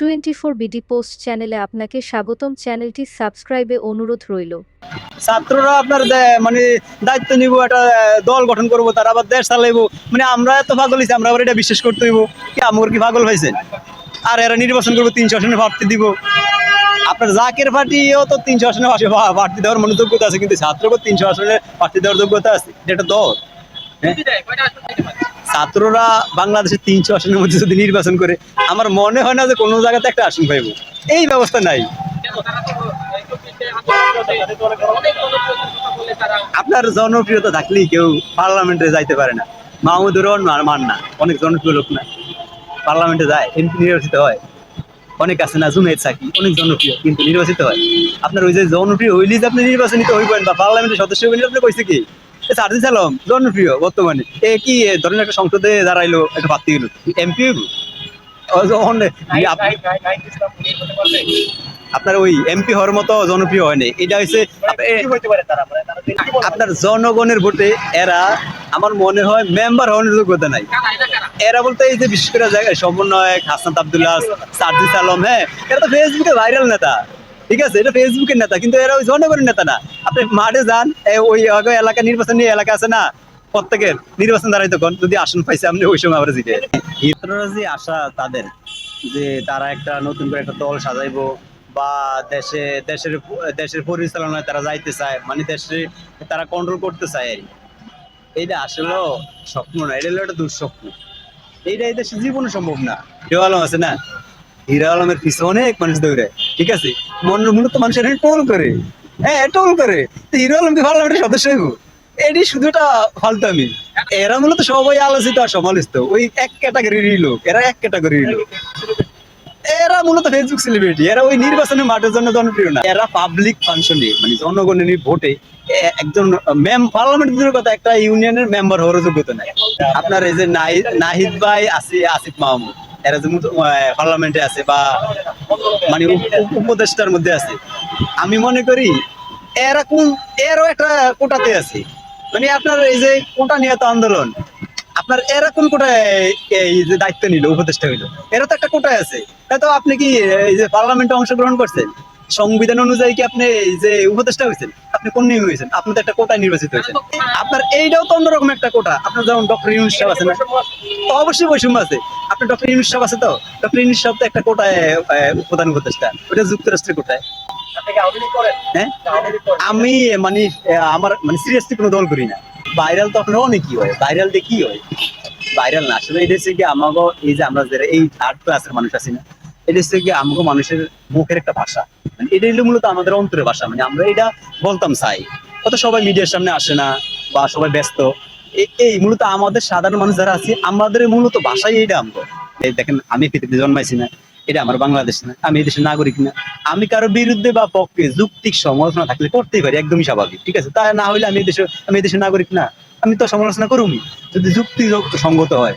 Twenty four BD post চ্যানেলে আপনাকে স্বাগতম। চ্যানেলটি সাবস্ক্রাইবে অনুরোধ রইল। ছাত্ররা আপনার মানে দায়িত্ব নিব, একটা দল গঠন করব, তারা আবার দেশ চালাইবো। মানে আমরা এত পাগল হয়েছি আমরা এটা বিশ্বাস করতে হইব। কি আমার কি পাগল হয়েছে আর এরা নির্বাচন করব, তিনশো আসনে প্রার্থী দিব। আপনার জাকের পার্টিও তো তিনশো আসনে প্রার্থী দেওয়ার মনে যোগ্যতা আছে, কিন্তু ছাত্রকে তিনশো আসনে প্রার্থী দেওয়ার যোগ্যতা আছে, এটা দল। হ্যাঁ? ছাত্ররা বাংলাদেশের তিনশো আসনের মধ্যে যদি নির্বাচন করে, আমার মনে হয় না যে কোনো জায়গাতে একটা আসন পাইব। এই ব্যবস্থা নাই। আপনার জনপ্রিয়তা থাকলেই কেউ পার্লামেন্টে যাইতে পারে না। মাহমুদুর রহমান মান না, অনেক জনপ্রিয় লোক না। পার্লামেন্টে যায়, এমপি নির্বাচিত হয়। অনেক আছে না জুনাইদ সাকি, অনেক জনপ্রিয়, কিন্তু নির্বাচিত হয়। আপনার ওই যে জনপ্রিয় হইলেই যে আপনি নির্বাচনিত হইবেন বা পার্লামেন্টের সদস্য হইবেন আপনি কইছে কি? সার্জিস আলম জনপ্রিয় বর্তমানে। এ কি ধরেন একটা সংসদে দাঁড়াইলো একটা প্রার্থী হইল এমপি আপনার ওই এমপি হওয়ার মতো জনপ্রিয় হয়নি। এটা হচ্ছে আপনার জনগণের ভোটে এরা আমার মনে হয় মেম্বার হওয়ার যোগ্যতা নাই। এরা বলতে এই যে বিশেষ করে জায়গায় সমন্বয়ক হাসনাত আবদুল্লাহ সার্জিস আলম হ্যাঁ এরা তো ফেসবুকে ভাইরাল নেতা। ঠিক আছে এটা ফেসবুকের নেতা কিন্তু এরা ওই জনগণের নেতা না। আপনি মাঠে যান ওই এলাকা নির্বাচন নিয়ে এলাকা আছে না প্রত্যেকের নির্বাচন দাঁড়াই তখন যদি আসন পাইছে আপনি ওই সময় আবার জিতে। হিতরা যে আশা তাদের যে তারা একটা নতুন করে একটা দল সাজাইবো বা দেশে দেশের দেশের পরিচালনায় তারা যাইতে চায় মানে দেশে তারা কন্ট্রোল করতে চায় আর এইটা আসলে স্বপ্ন না এটা হলো একটা দুঃস্বপ্ন। এইটা এই দেশে জীবনে সম্ভব না। হিরো আলম আছে না? হিরো আলমের পিছনে অনেক মানুষ দৌড়ে ঠিক আছে? মন মূলত মানুষের টোল করে। হ্যাঁ টোল করে। হিরো আলমকে পার্লামেন্টের সদস্য এটি শুধু একটা ফালতামি। এরা মূলত সবাই আলোচিত আর সমালোচিত। ওই এক ক্যাটাগরির লোক। এরা এক ক্যাটাগরির লোক। এরা মূলত ফেসবুক সেলিব্রিটি এরা ওই নির্বাচনের মাঠের জন্য জনপ্রিয় না। এরা পাবলিক ফাংশনে মানে জনগণের ভোটে একজন ম্যাম পার্লামেন্টের কথা একটা ইউনিয়নের মেম্বার হওয়ার যোগ্যতা নাই। আপনার এই যে নাহি- নাহিদ ভাই আছে, আসিফ মাহমুদ। এরা যে পার্লামেন্টে আছে বা মানে উপ- উপ- উপদেষ্টার মধ্যে আছে। আমি মনে করি এরা কোন, এরও একটা কোটাতে আছে। মানে আপনার এই যে কোটা নিহত আন্দোলন, আপনার এরা কোন কোটায় এই যে দায়িত্ব নিল, উপদেষ্টা হইল? এরা তো একটা কোটায় আছে। তাই তো আপনি কি এই যে পার্লামেন্টে অংশগ্রহণ করছেন? সংবিধান অনুযায়ী কি আপনি যে উপদেষ্টা হয়েছেন আপনি কোন নিয়মে হয়েছেন আপনি তো একটা কোটায় নির্বাচিত হয়েছেন আপনার এইটাও তো অন্যরকম একটা কোটা। আপনার যেমন ডক্টর ইউনুস সাহেব আছে না অবশ্যই বৈষম্য আছে। আপনার ডক্টর ইউনুস সাহেব আছে তো? ডক্টর ইউনুস সাহেব তো একটা কোটায় প্রধান উপদেষ্টা। ওটা যুক্তরাষ্ট্রের কোটায়। হ্যাঁ? আমি মানে আমার মানে সিরিয়াসলি কোনো দল করি না। ভাইরাল তো আপনার অনেকই হয়। ভাইরাল দিয়ে কি হয়? ভাইরাল না। আসলে এটা হচ্ছে কি আমাকে এই যে আমরা যারা এই থার্ড ক্লাসের মানুষ আছি না এটা হচ্ছে কি আমাকে মানুষের মুখের একটা ভাষা। মানে এটা হলো মূলত আমাদের অন্তরের ভাষা। মানে আমরা এটা বলতাম চাই। কত সবাই মিডিয়ার সামনে আসে না বা সবাই ব্যস্ত। এই মূলত আমাদের সাধারণ মানুষ যারা আছে, আমাদের মূলত ভাষাই এইটা আমরা এই দেখেন, আমি পৃথিবীতে জন্মাইছি না, এটা আমার বাংলাদেশ না, আমি এই দেশের নাগরিক না। আমি কারও বিরুদ্ধে বা পক্ষে যুক্তিক সমালোচনা থাকলে করতেই পারি, একদমই স্বাভাবিক, ঠিক আছে? তা না হলে আমি এই আমি এই দেশের নাগরিক না, আমি তো সমালোচনা করুন যদি যুক্তি সঙ্গত হয়